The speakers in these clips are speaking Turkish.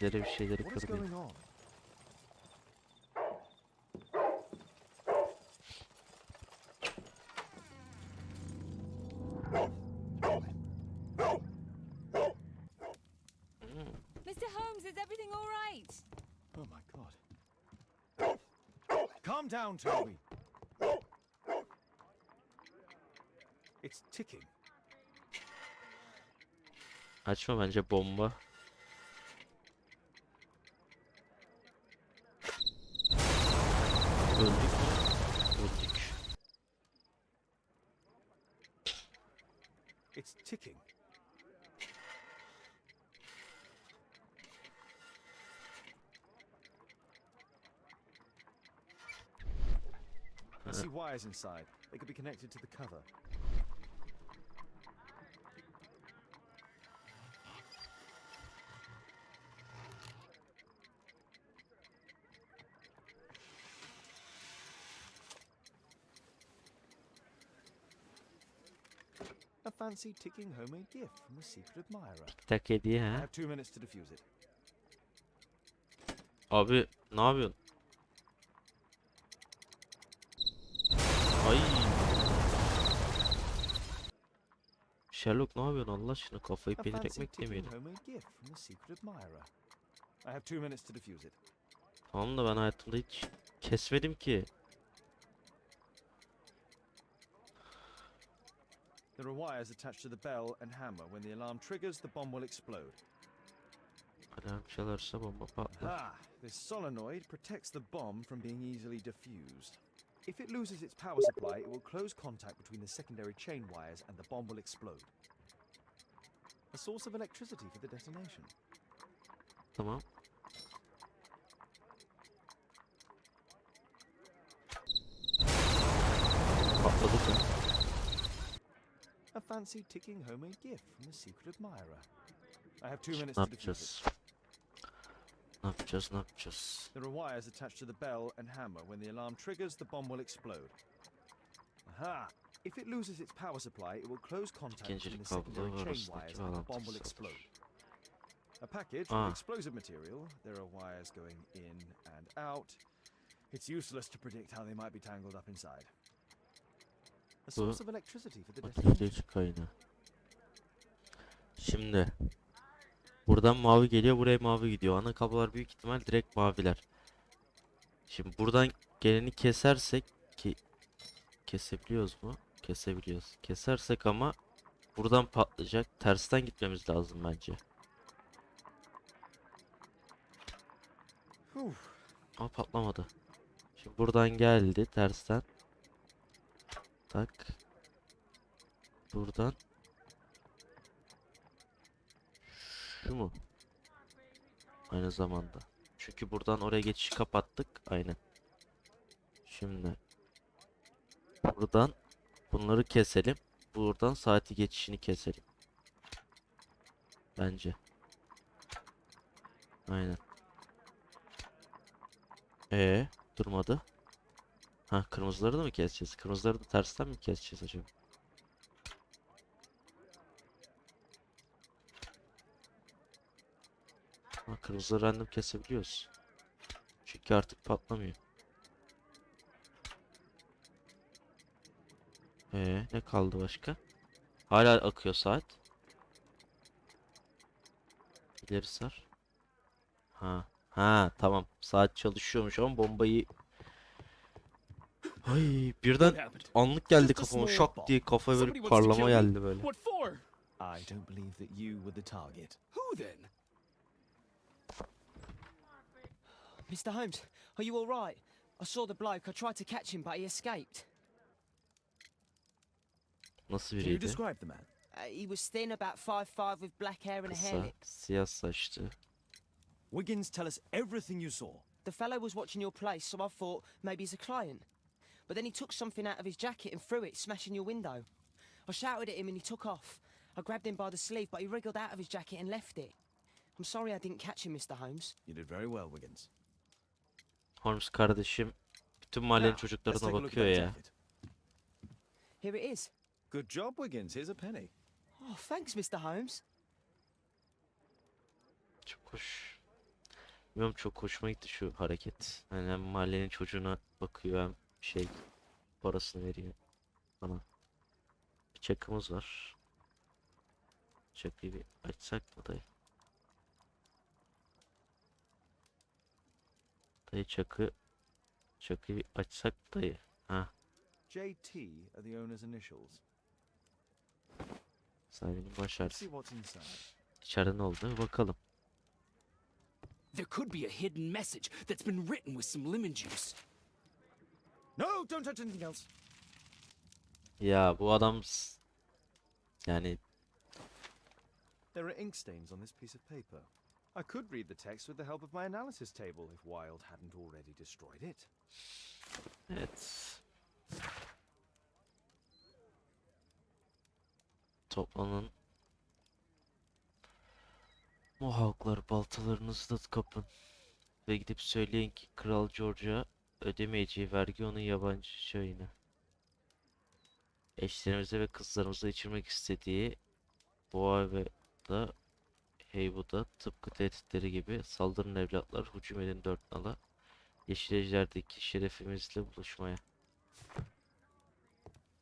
bizimkilere bir şeyleri kırmıyor. Mr. Holmes, is everything all right? Oh my god. Calm down, Toby. It's ticking. Açma bence bomba. Ticking. I see wires inside. They could be connected to the cover. A fancy ticking homemade gift from a secret admirer. Tak hediye ha. have two minutes to defuse it. Abi ne yapıyorsun? Ay. Sherlock ne yapıyorsun Allah aşkına kafayı A peynir ekmek demeyelim. a. Tamam da ben hayatımda hiç kesmedim ki. There are wires attached to the bell and hammer. When the alarm triggers, the bomb will explode. Alarm çalarsa bomba patlar. Ah, this solenoid protects the bomb from being easily diffused. If it loses its power supply, it will close contact between the secondary chain wires and the bomb will explode. A source of electricity for the detonation. Tamam. Patladı. A fancy ticking homemade gift from a secret admirer. I have two minutes ne to defuse it. Ne yapacağız? Ne yapacağız? There are wires attached to the bell and hammer. When the alarm triggers, the bomb will explode. Aha! If it loses its power supply, it will close contact İkincilik the secondary chain wires and the bomb will explode. A package Ah. with explosive material. There are wires going in and out. It's useless to predict how they might be tangled up inside. A source of electricity for the detonation. Ateşleyici kaynağı. Şimdi buradan mavi geliyor, buraya mavi gidiyor. Ana kablolar büyük ihtimal direkt maviler. Şimdi buradan geleni kesersek ki kesebiliyoruz mu? Kesebiliyoruz. Kesersek ama buradan patlayacak. Tersten gitmemiz lazım bence. Ama patlamadı. Şimdi buradan geldi tersten. Tak. Buradan. Şu mu? Aynı zamanda. Çünkü buradan oraya geçişi kapattık. Aynen. Şimdi. Buradan bunları keselim. Buradan saati geçişini keselim. Bence. Aynen. Ee, durmadı. Ha, kırmızıları da mı keseceğiz? Kırmızıları da tersten mi keseceğiz acaba? Ha, kırmızıları random kesebiliyoruz. Çünkü artık patlamıyor. Ee, ne kaldı başka? Hala akıyor saat. İleri sar. Ha. Ha tamam. Saat çalışıyormuş ama bombayı Ay birden anlık geldi kafama bomb. diye wants to parlama geldi böyle. I don't believe that you were the target. Who then? Mr. Holmes, are you all right? I saw the bloke. I tried to catch him, but he escaped. Nasıl Can you biriydi? describe the man? Uh, he was thin, about five five, with black hair and a Kısa, hairnet. siyah saçlı. Wiggins, tell us everything you saw. The fellow was watching your place, so I thought maybe he's a client. But then he took something out of his jacket and threw it, smashing your window. I shouted at him and he took off. I grabbed him by the sleeve, but he wriggled out of his jacket and left it. I'm sorry I didn't catch him, Mr. Holmes. You did very well, Wiggins. Holmes kardeşim bütün mahallenin Now, çocuklarına take a look at bakıyor ya. Here it is. Good job, Wiggins. Here's a penny. Oh, thanks, Mr. Holmes. Çok hoş. Bilmiyorum çok hoşuma gitti şu hareket. Yani hem mahallenin çocuğuna bakıyor hem şey parasını veriyor bana. Bir çakımız var. Çakıyı bir açsak mı dayı? Dayı çakı çakıyı bir açsak dayı. Ha, JT are the owner's initials. sahibinin baş harfi. see what's inside. İçeride ne bir bakalım. There could be a hidden message that's been written with some lemon juice. No, don't touch anything else. Ya bu adam s- yani There are ink stains on this piece of paper. I could read the text with the help of my analysis table if Wilde hadn't already destroyed it. Evet. Toplanın. Mohawklar baltalarınızı da kapın. Ve gidip söyleyin ki Kral George'a ödemeyeceği vergi onun yabancı şeyine. Eşlerimize ve kızlarımıza içirmek istediği boğa ve da Heywood'a tıpkı tehditleri gibi saldırın evlatlar hücum edin dört nala. Yeşil Ejder'deki şerefimizle buluşmaya.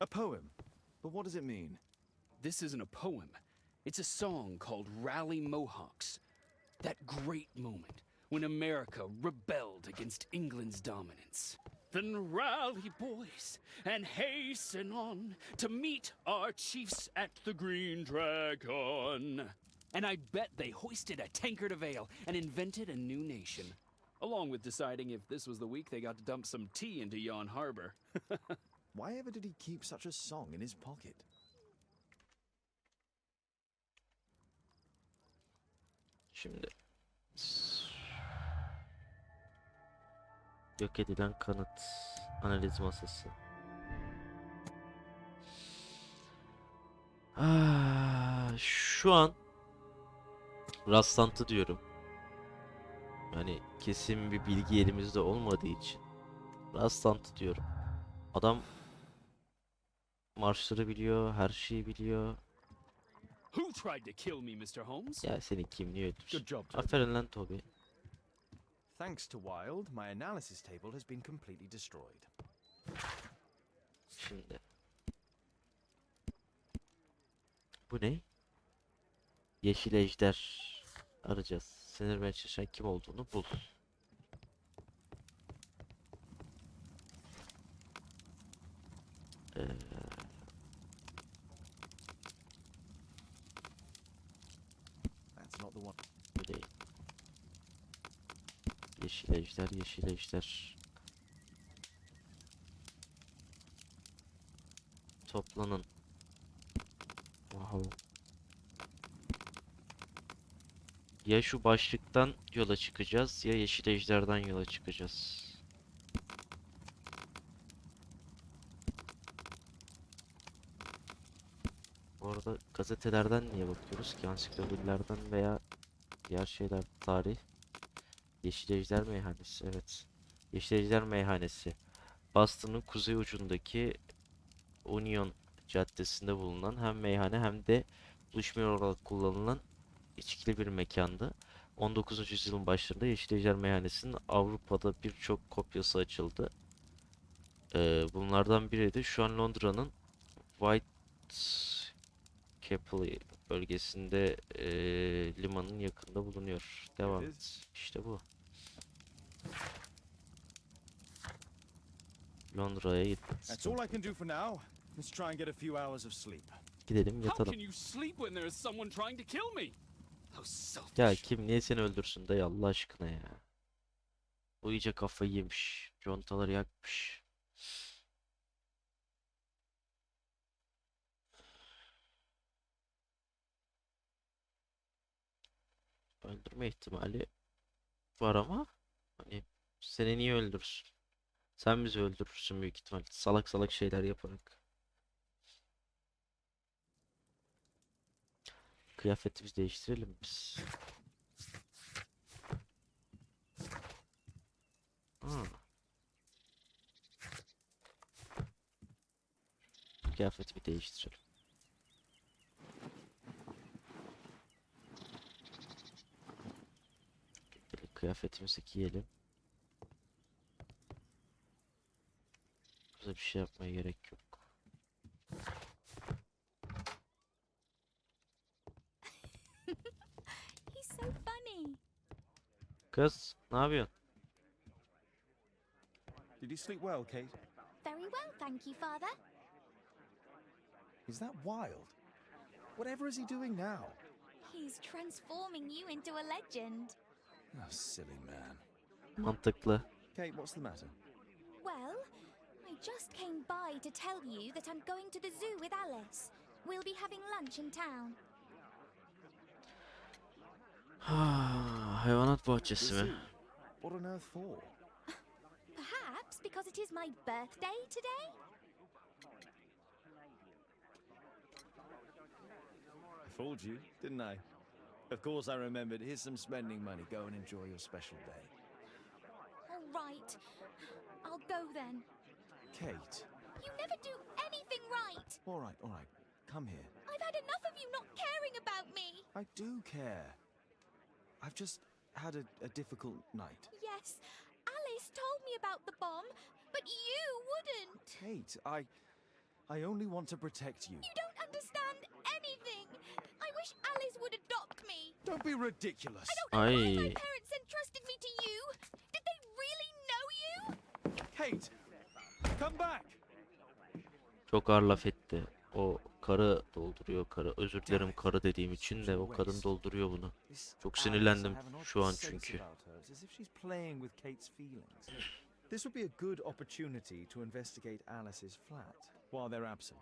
A poem. But what does it mean? This isn't a poem. It's a song called Rally Mohawks. That great moment when America rebelled against England's dominance. Then rally, boys, and hasten on to meet our chiefs at the Green Dragon. And I bet they hoisted a tankard of ale and invented a new nation. Along with deciding if this was the week they got to dump some tea into yon harbor. Why ever did he keep such a song in his pocket? Şimdi yok edilen kanıt analiz masası. Ah, şu an rastlantı diyorum. Yani kesin bir bilgi elimizde olmadığı için rastlantı diyorum. Adam marşları biliyor, her şeyi biliyor. Who tried to kill me, Mr. Holmes? Ya. Good job, Toby. Aferin lan Toby. Thanks to Wilde, my analysis table has been completely destroyed. Şimdi. Bu ne? Yeşil ejder arayacağız. Sinirmeye çalışan kim olduğunu bul. Ee, That's not the one. bu değil. Yeşil ejder, yeşil ejder. Toplanın. Wow. Ya şu başlıktan yola çıkacağız ya yeşil ejderden yola çıkacağız. Bu arada gazetelerden niye bakıyoruz ki? Ansiklopedilerden veya diğer şeyler tarih. Yeşil Ejder Meyhanesi evet. Yeşil Ejder Meyhanesi. Boston'ın kuzey ucundaki Union Caddesi'nde bulunan hem meyhane hem de buluşma olarak kullanılan içkili bir mekandı. 19. yüzyılın başlarında Yeşil Ejder Meyhanesi'nin Avrupa'da birçok kopyası açıldı. Ee, bunlardan biri de şu an Londra'nın White Capel bölgesinde eee, limanın yakında bulunuyor. Devam et. İşte bu. Londra'ya git. That's all I can do for now. Let's try and get a few hours of sleep. Gidelim yatalım. Ya kim niye seni öldürsün dayı Allah aşkına ya. Bu iyice kafayı yemiş. Contaları yakmış. Öldürme ihtimali var ama hani seni niye öldürsün? Sen bizi öldürürsün büyük ihtimal. Salak salak şeyler yaparak. Kıyafetimizi değiştirelim biz. Ha. Kıyafetimi değiştirelim. Kıyafetimizi giyelim. Bize bir şey yapmaya gerek yok. He's so funny. Kız, ne yapıyorsun? Did you sleep well, Kate? Very well, thank you, Father. Is that wild? Whatever is he doing now? He's transforming you into a legend. Oh, silly man. Mantıklı. Kate, what's the matter? Well, I just came by to tell you that I'm going to the zoo with Alice. We'll be having lunch in town. Hayvanat The bahçesi zoo? mi? What on earth for? Perhaps because it is my birthday today? I fooled you, didn't I? Of course I remembered. Here's some spending money. Go and enjoy your special day. All right. I'll go then. Kate. You never do anything right. All right, all right. Come here. I've had enough of you not caring about me. I do care. I've just had a, a difficult night. Yes, Alice told me about the bomb, but you wouldn't. Kate, I. I only want to protect you. You don't understand anything. I wish Alice would adopt me. Don't be ridiculous. I don't know why my parents entrusted me to you. Did they really know you? Kate! Come back! Çok ağır laf etti. O karı dolduruyor karı. Özür dilerim karı dediğim için de o kadın dolduruyor bunu. Çok sinirlendim şu an çünkü. This would be a good opportunity to investigate Alice's flat while they're absent.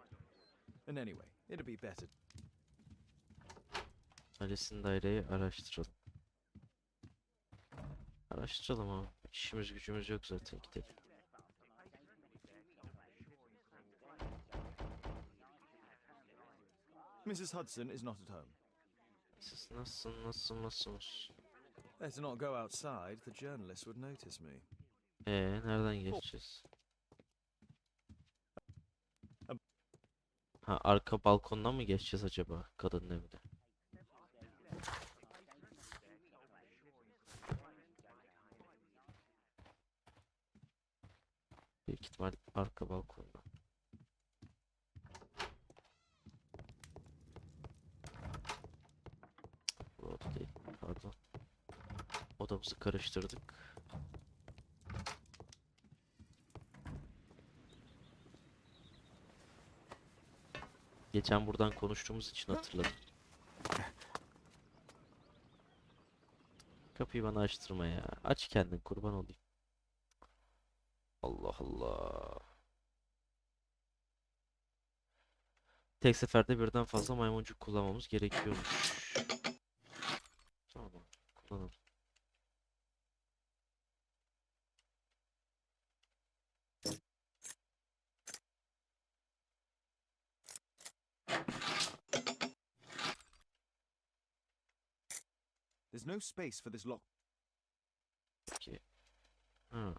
And anyway, it'd be better. Alice'in daireyi araştıralım. Araştıralım ama işimiz gücümüz yok zaten gidelim. Mrs. Hudson is not at home. Siz nasılsın nasıl nasılsınız? Better not go outside. The journalists would notice me. Ee nereden geçeceğiz? Ha arka balkondan mı geçeceğiz acaba kadının evine? Büyük ihtimal arka balkondan. Bu oda değil, pardon. Odamızı karıştırdık. Geçen buradan konuştuğumuz için hatırladım. Kapıyı bana açtırma ya. Aç kendin kurban olayım. Allah Allah. Tek seferde birden fazla maymuncuk kullanmamız gerekiyormuş. Tamam, kullanalım. There's no space for this lock. Peki. Ha.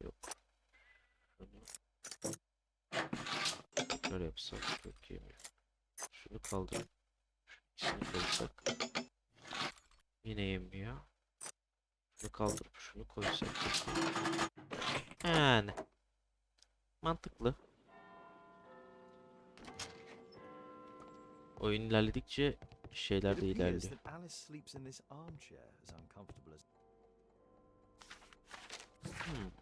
Yok. Şunu. Şöyle yapsak çok iyi mi? Şunu kaldır. Şunu koysak. Yine yemiyor. Şunu kaldırıp şunu koysak. Yani. Mantıklı. Oyun ilerledikçe şeyler de ilerliyor. Hmm.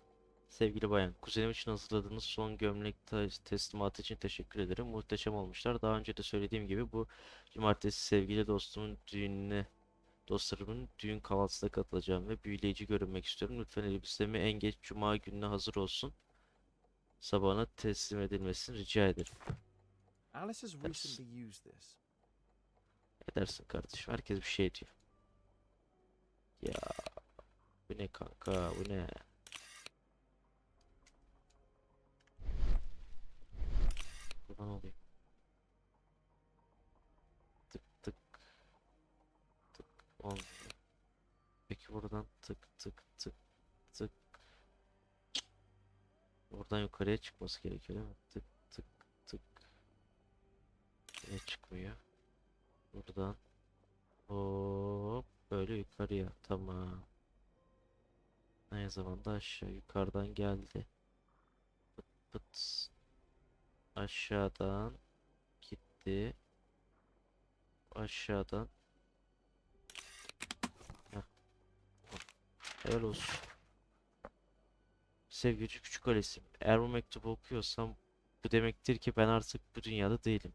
Sevgili bayan, kuzenim için hazırladığınız son gömlek te- teslimatı için teşekkür ederim. Muhteşem olmuşlar. Daha önce de söylediğim gibi bu cumartesi sevgili dostumun düğününe, dostlarımın düğün kahvaltısına katılacağım ve büyüleyici görünmek istiyorum. Lütfen elbisemi en geç cuma gününe hazır olsun. Sabahına teslim edilmesini rica ederim. Alice has recently used this. Edersin kardeşim. Herkes bir şey diyor. Ya bu ne kanka bu ne? Buradan olayım. Tık tık tık olmuyor. Peki buradan tık tık tık tık. Buradan yukarıya çıkması gerekiyor değil mi? Tık tık tık. Niye çıkmıyor? Buradan. Hop. Böyle yukarıya. Tamam. Aynı zamanda aşağı yukarıdan geldi. Pıt pıt. Aşağıdan gitti. Aşağıdan. Heh. Helal olsun. Sevgili küçük Alice'im, eğer bu mektubu okuyorsam bu demektir ki ben artık bu dünyada değilim.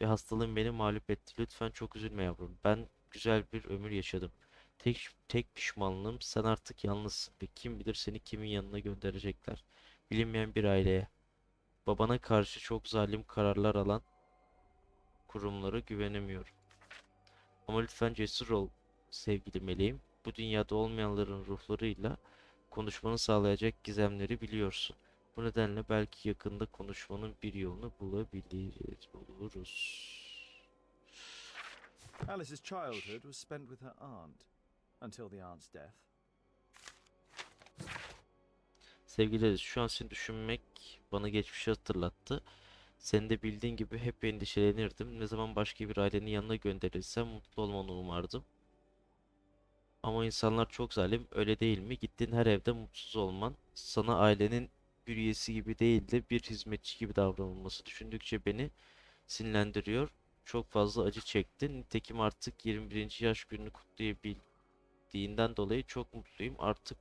Ve hastalığım beni mağlup etti. Lütfen çok üzülme yavrum. Ben güzel bir ömür yaşadım. Tek tek pişmanlığım sen artık yalnızsın ve kim bilir seni kimin yanına gönderecekler. Bilinmeyen bir aileye. Babana karşı çok zalim kararlar alan kurumlara güvenemiyorum. Ama lütfen cesur ol sevgili meleğim. Bu dünyada olmayanların ruhlarıyla konuşmanı sağlayacak gizemleri biliyorsun. Bu nedenle belki yakında konuşmanın bir yolunu bulabiliriz, buluruz. Alice's childhood was spent with her aunt until the aunt's death. Sevgili şu an seni düşünmek bana geçmişi hatırlattı. Senin de bildiğin gibi hep endişelenirdim. Ne zaman başka bir ailenin yanına gönderilsem mutlu olmanı umardım. Ama insanlar çok zalim, öyle değil mi? Gittiğin her evde mutsuz olman, sana ailenin bir üyesi gibi değil de bir hizmetçi gibi davranılması düşündükçe beni sinirlendiriyor. Çok fazla acı çektin. Nitekim artık 21. yaş gününü kutlayabildiğinden dolayı çok mutluyum. Artık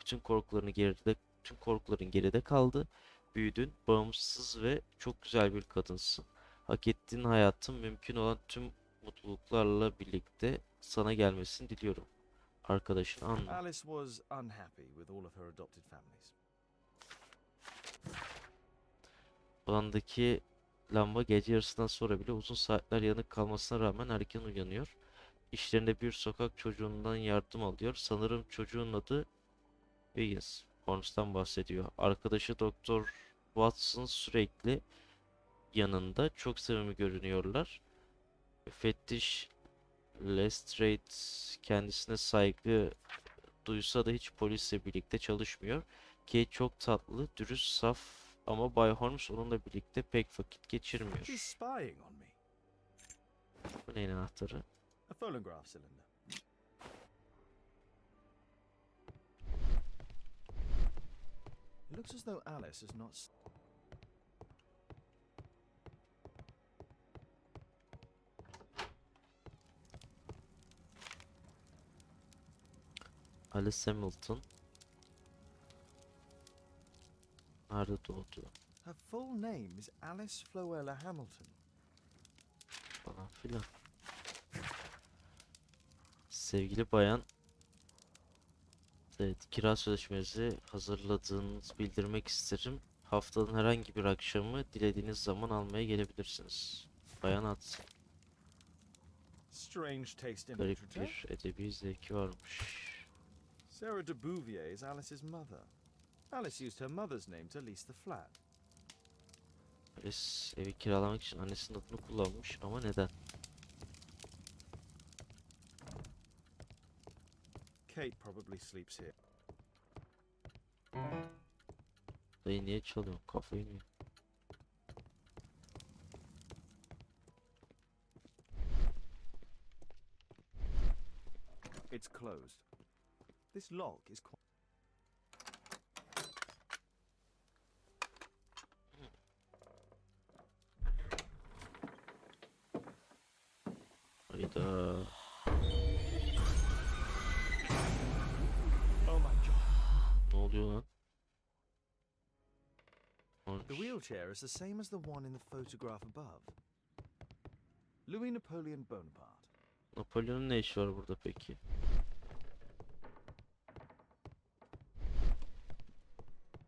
bütün korkularını geride, bütün korkuların geride kaldı. Büyüdün, bağımsız ve çok güzel bir kadınsın. Hak ettiğin hayatın mümkün olan tüm mutluluklarla birlikte sana gelmesini diliyorum. Arkadaşın Anna. Alice was unhappy with all of her adopted families. Alandaki lamba gece yarısından sonra bile uzun saatler yanık kalmasına rağmen erken uyanıyor. İşlerinde bir sokak çocuğundan yardım alıyor. Sanırım çocuğun adı Wiggins. Holmes'tan bahsediyor. Arkadaşı Doktor Watson sürekli yanında. Çok samimi görünüyorlar. Müfettiş Lestrade kendisine saygı duysa da hiç polisle birlikte çalışmıyor. Kate çok tatlı, dürüst, saf ama Bay Holmes onunla birlikte pek vakit geçirmiyor. Bu neyin anahtarı? A phonograph cylinder. Looks as though Alice has not. Alice Hamilton. Nerede doğdu Her full name is Alice Floella Hamilton. falan filan. Sevgili bayan. Evet, kira sözleşmenizi hazırladığınızı bildirmek isterim. Haftanın herhangi bir akşamı dilediğiniz zaman almaya gelebilirsiniz. Bayan Hudson. Strange taste in Garip bir edebi zevki varmış. Sarah de Bouvier is Alice's mother. Alice used her mother's name to lease the flat. Alice evi kiralamak için annesinin adını kullanmış ama neden? Kate probably sleeps here. Dayı niye çalıyorsun? Kafayı mı? yiyorsun? It's closed. This lock is quite. Wheelchair is the same as the one in the photograph above. Louis Napoleon Bonaparte. Napolyon'un ne işi var burada peki?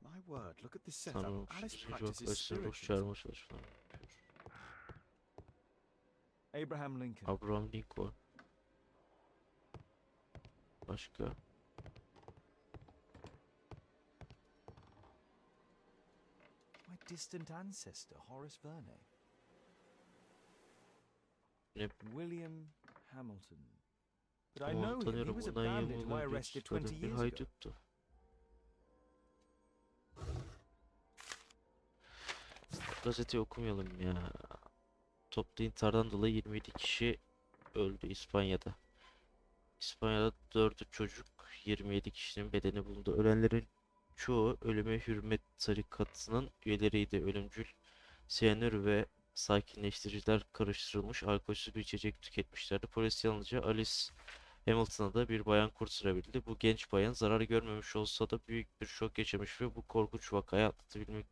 My word, look at this setup. Sanırım Alice practices arkadaşları ruh spiritism. çağırma çalışmaları. Abraham Lincoln. Abraham Lincoln. Başka? Distant ancestor, Horace Verne. Ne? William Hamilton. But I know him. He was a bandit 20 who I arrested tutukladığım 20 bir years ago. gazeteyi okumayalım ya. Toplu intihardan dolayı 27 kişi öldü İspanya'da. İspanya'da 4'ü çocuk, 27 kişinin bedeni bulundu. Ölenlerin çoğu ölüme hürmet tarikatının üyeleriydi. Ölümcül siyanür ve sakinleştiriciler karıştırılmış alkolsüz bir içecek tüketmişlerdi. Polis yalnızca Alice Hamilton'a da bir bayan kurtarabildi. Bu genç bayan zarar görmemiş olsa da büyük bir şok yaşamış ve bu korkunç vakayı atlatabilmek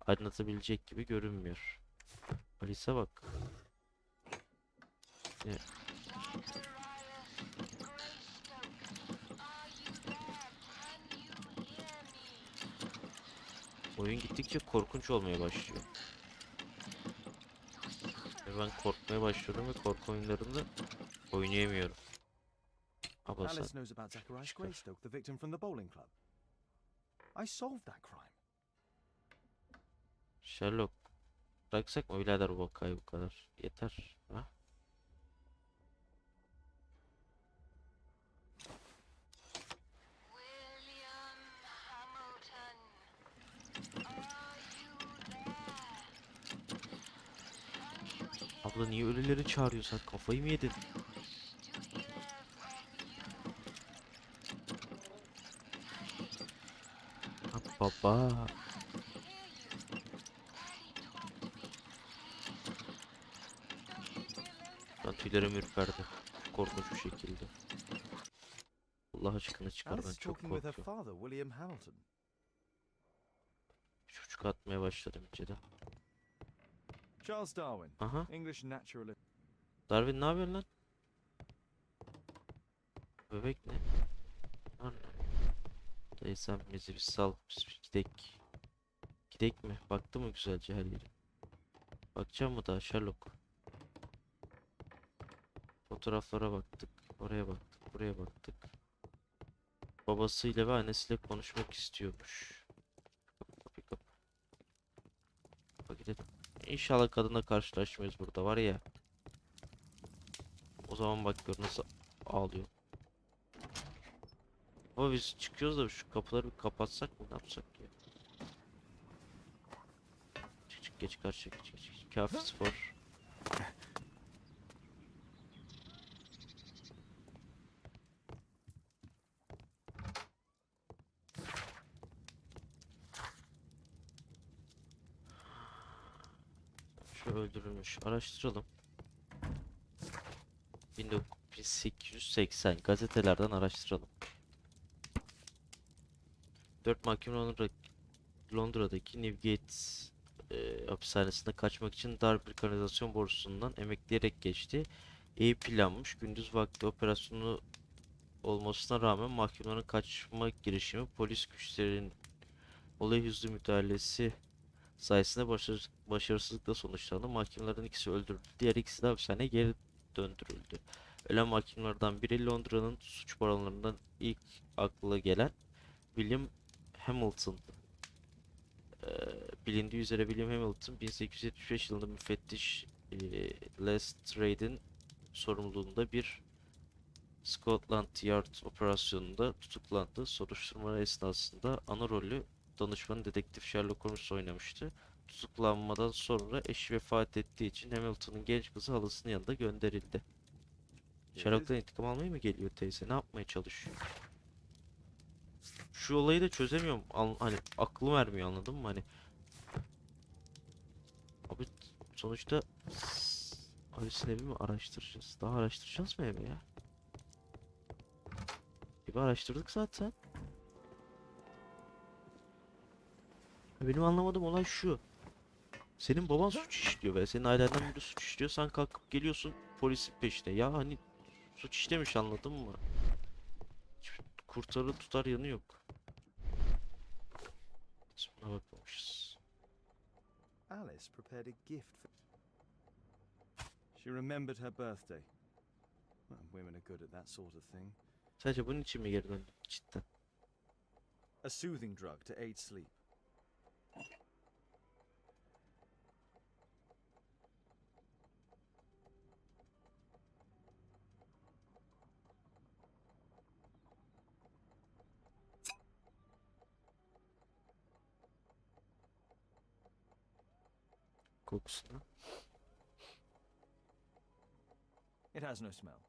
aydınlatabilecek gibi görünmüyor. Alice'e bak. Ne? Oyun gittikçe korkunç olmaya başlıyor. Ve ben korkmaya başlıyorum ve korku oyunlarında oynayamıyorum. Alice knows about Zacharias. Greystoke, the victim from the bowling club. I solved that crime. Sherlock bıraksak mı birader bu vakayı bu kadar? Yeter. Ha? Abla niye ölüleri çağırıyorsun? Sen kafayı mı yedin? Ha, baba. Ben tüylerim ürperdi. Korkunç bir şekilde. Allah aşkına çıkar ben çok korkuyorum. Çocuk atmaya başladım inceden. Charles Darwin, Aha. English naturalist. Darwin ne yapıyorsun lan? Bebek ne? Lan? Dayı sen bizi bir sal. Biz bir gidek. Gidek mi? Baktı mı güzelce her yere? Bakacağım mı daha Sherlock? Fotoğraflara baktık. Oraya baktık. Buraya baktık. Babasıyla ve annesiyle konuşmak istiyormuş. İnşallah kadınla karşılaşmayız burada var ya. O zaman bak gör nasıl ağlıyor. Ama biz çıkıyoruz da şu kapıları bir kapatsak mı ne yapsak ya? Çık çık geç karşıya geç geç. Kafi spor. Şu öldürülmüş. Araştıralım. 1880 gazetelerden araştıralım. 4 mahkum Londra, Londra'daki Newgate e, hapishanesinde kaçmak için dar bir kanalizasyon borusundan emekleyerek geçti. İyi planmış. Gündüz vakti operasyonu olmasına rağmen mahkumların kaçma girişimi polis güçlerinin olay hızlı müdahalesi sayesinde başarı- başarısızlıkla sonuçlandı. Mahkumlardan ikisi öldürüldü. Diğer ikisi de hapishaneye geri döndürüldü. Ölen mahkumlardan biri Londra'nın suç baronlarından ilk akla gelen William Hamilton. Ee, bilindiği üzere William Hamilton 1875 yılında müfettiş e, Lestrade'in sorumluluğunda bir Scotland Yard operasyonunda tutuklandı. Soruşturma esnasında ana rolü danışmanı dedektif Sherlock Holmes oynamıştı. Tutuklanmadan sonra eşi vefat ettiği için Hamilton'ın genç kızı halasının yanında gönderildi. Sherlock'tan intikam almaya mı geliyor teyze? Ne yapmaya çalışıyor? Şu olayı da çözemiyorum. Al- hani aklım ermiyor anladın mı? Hani Abi sonuçta Alice'in evi mi araştıracağız? Daha araştıracağız mı evi ya? Evi araştırdık zaten. Benim anlamadığım olay şu. Senin baban suç işliyor ve senin ailenden biri suç işliyor. Sen kalkıp geliyorsun polisin peşine. Ya hani suç işlemiş anladın mı? Hiç kurtarı tutar yanı yok. Biz buna bakmamışız. Alice prepared a gift for. She remembered her birthday. Well, women are good at that sort of thing. Sadece bunun için mi geri döndün cidden? A soothing drug to aid sleep. Kokusunu. It has no smell.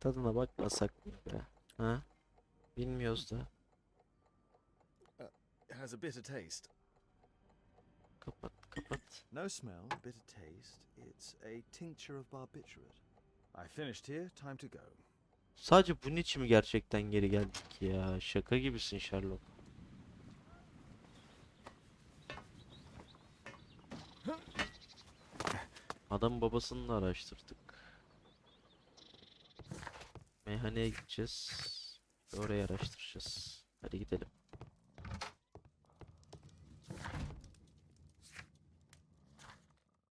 Tadına bakmasak mı? Ha? Bilmiyoruz da. Has a bitter taste. Kapat kapat. No smell, bitter taste. It's a tincture of barbiturate. I finished here. Time to go. Sadece bunun için mi gerçekten geri geldik ya? Şaka gibisin Sherlock. Adam babasını da araştırdık. Meyhaneye gideceğiz. Orayı araştıracağız. Hadi gidelim.